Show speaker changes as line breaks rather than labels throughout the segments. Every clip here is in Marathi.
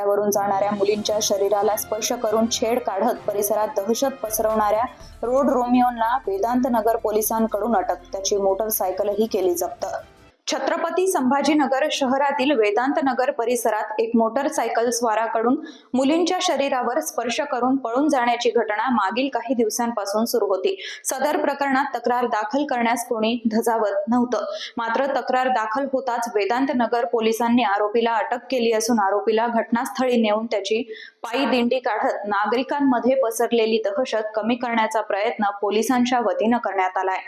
रस्त्यावरून जाणाऱ्या मुलींच्या शरीराला स्पर्श करून छेड काढत परिसरात दहशत पसरवणाऱ्या रोड रोमिओंना वेदांत नगर पोलिसांकडून अटक. त्याची मोटरसायकलही केली जप्त. छत्रपती संभाजीनगर शहरातील वेदांत नगर परिसरात एक मोटरसायकल स्वाराकडून मुलींच्या शरीरावर स्पर्श करून पळून जाण्याची घटना मागील काही दिवसांपासून सुरू होती. सदर प्रकरणात तक्रार दाखल करण्यास कोणी धजावत नव्हतं. मात्र तक्रार दाखल होताच वेदांत नगर पोलिसांनी आरोपीला अटक केली असून आरोपीला घटनास्थळी नेऊन त्याची पायी दिंडी काढत नागरिकांमध्ये पसरलेली दहशत कमी करण्याचा प्रयत्न पोलिसांच्या वतीनं करण्यात आलाय.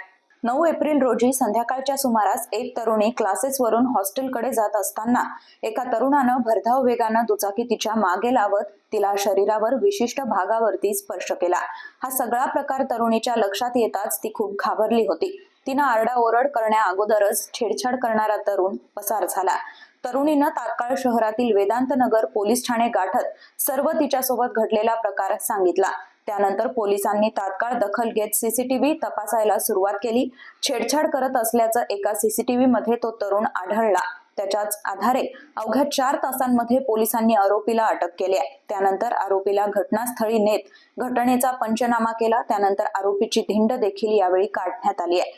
नऊ एप्रिल रोजी संध्याकाळच्या सुमारास एक तरुणी क्लासेसवरून हॉस्टेलकडे जात असताना एका तरुणानं भरधाव वेगानं दुचाकी तिच्यामागे लावत तिला शरीरावर विशिष्ट भागावरती स्पर्श केला. हा सगळा प्रकार तरुणीच्या लक्षात येताच ती खूप घाबरली होती. तिनं आरडाओरड करण्या अगोदरच छेडछाड करणारा तरुण पसार झाला. तरुणीनं तात्काळ शहरातील वेदांत नगर पोलीस ठाणे गाठत सर्व तिच्यासोबत घडलेला प्रकार सांगितला. त्यानंतर पोलिसांनी तात्काळ दखल घेत सीसीटीव्ही तपासायला सुरुवात केली. छेडछाड करत असल्याचं एका सीसीटीव्ही मध्ये तो तरुण आढळला. त्याच्याच आधारे अवघ्या चार तासांमध्ये पोलिसांनी आरोपीला अटक केली आहे. त्यानंतर आरोपीला घटनास्थळी नेत घटनेचा पंचनामा केला. त्यानंतर आरोपीची धिंड देखील यावेळी काढण्यात आली आहे.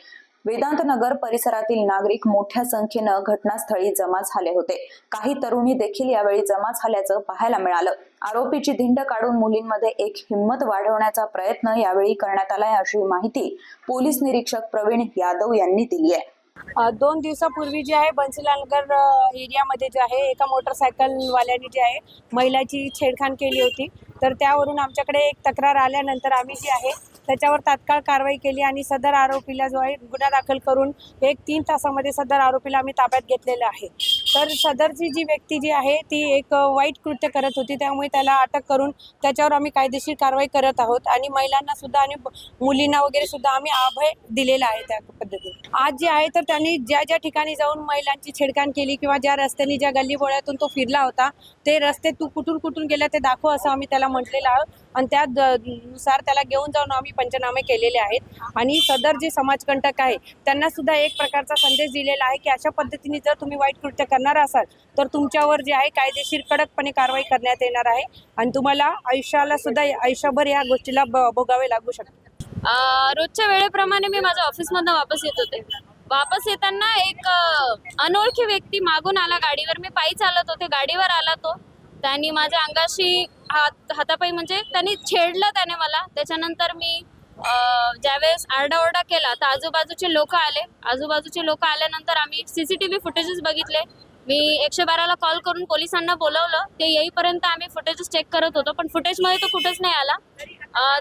वेदांत नगर परिसरातील नागरिक मोठ्या संख्येनं घटनास्थळी जमा झाले होते. काही तरुणी देखील यावेळी जमा झाल्याचं पाहायला मिळालं. आरोपीची धिंड काढून मुलींमध्ये एक हिंमत वाढवण्याचा प्रयत्न यावेळी करण्यात आलाय अशी माहिती पोलीस निरीक्षक प्रवीण यादव यांनी दिली आहे
दोन दिवसापूर्वी जे आहे बन्सीलालनगर एरियामध्ये जे आहे एका मोटरसायकलवाल्याने जे आहे महिलाची छेडखाण केली होती. तर त्यावरून आमच्याकडे एक तक्रार आल्यानंतर आम्ही जी आहे त्याच्यावर तात्काळ कारवाई केली आणि सदर आरोपीला जो आहे गुन्हा दाखल करून एक तीन तासामध्ये सदर आरोपीला आम्ही ताब्यात घेतलेलं आहे. तर सदरची जी व्यक्ती जी आहे ती एक वाईट कृत्य करत होती. त्यामुळे त्याला अटक करून त्याच्यावर आम्ही कायदेशीर कारवाई करत आहोत आणि महिलांना सुद्धा आणि मुलींना वगैरे सुद्धा आम्ही अभय दिलेला आहे त्या पद्धतीने. आज जे आहे तर त्यांनी ज्या ज्या ठिकाणी जाऊन महिलांची छेडखाण केली किंवा ज्या रस्त्याने ज्या गल्लीबोळ्यातून तो फिरला होता ते रस्ते तू कुठून कुठून गेला ते दाखव असं आम्ही त्याला म्हटलेलं आहोत आणि त्या नुसार त्याला घेऊन जाऊन आम्ही पंचनामे केलेले आहेत. आणि सदर जे समाजकंटक आहे त्यांना सुद्धा एक प्रकारचा संदेश दिलेला आहे की अशा पद्धतीने जर तुम्ही वाईट कृत्य करणार असाल तर तुमच्यावर जे आहे कायदेशीर कडकपणे कारवाई करण्यात येणार आहे. आणि तुम्हाला आयुष्याला सुद्धा आयुष्यभर या गोष्टीला भोगावे लागू शकते
रोजच्या वेळेप्रमाणे मी माझ्या ऑफिसमधनं वापस येत होते. वापस येताना एक अनोळखी व्यक्ती मागून आला गाडीवर. मी पायी चालत होते गाडीवर आला तो. त्यांनी माझ्या अंगाशी हात हातापायी म्हणजे त्यांनी छेडलं त्याने मला. त्याच्यानंतर मी ज्यावेळेस आरडाओरडा केला तर आजूबाजूचे लोक आले. आजूबाजूचे लोक आल्यानंतर आम्ही C C T V footages बघितले. मी एकशे बाराला कॉल करून पोलिसांना बोलवलं. ते येईपर्यंत आम्ही फुटेजेस चेक करत होतो पण फुटेजमध्ये तो कुठेच नाही आला.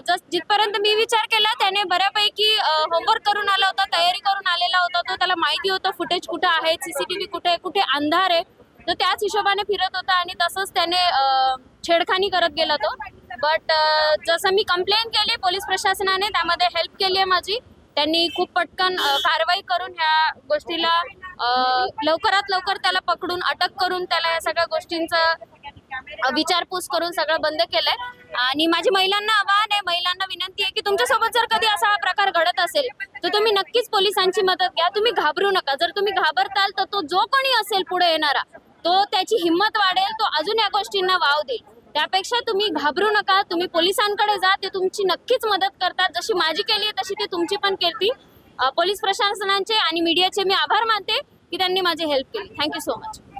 जस जिथपर्यंत मी विचार केला त्याने बऱ्यापैकी होमवर्क करून आला होता तयारी करून आलेला होता तो त्याला माहिती होतं फुटेज कुठं आहे सीसीटीव्ही कुठे आहे कुठे अंधार आहे. तो त्याच हिशोबाने फिरत होता आणि तसंच त्याने छेडखानी करत गेला तो. बट जसं मी कंप्लेन केली पोलीस प्रशासनाने त्यामध्ये हेल्प केली आहे माझी. त्यांनी खूप पटकन कारवाई करून ह्या गोष्टीला लवकरात लवकर त्याला पकडून अटक करून त्याला या सगळ्या गोष्टींचं विचारपूस करून सगळं बंद केलंय. आणि माझी महिलांना आव्हान आहे महिलांना विनंती आहे की तुमच्यासोबत जर कधी असा हा प्रकार घडत असेल तर तुम्ही नक्कीच पोलिसांची मदत घ्या. तुम्ही घाबरू नका. जर तुम्ही घाबरताल तर तो जो कोणी असेल पुढे येणारा तो त्याची हिंमत वाढेल तो अजून या गोष्टींना वाव देईल. त्यापेक्षा तुम्ही घाबरू नका. तुम्ही पोलिसांकडे जा ते तुमची नक्कीच मदत करतात. जशी माझी केली आहे तशी ते तुमची पण केली पोलीस प्रशासनाचे आणि मीडियाचे मी आभार मानते की त्यांनी माझी हेल्प केली. Thank you so much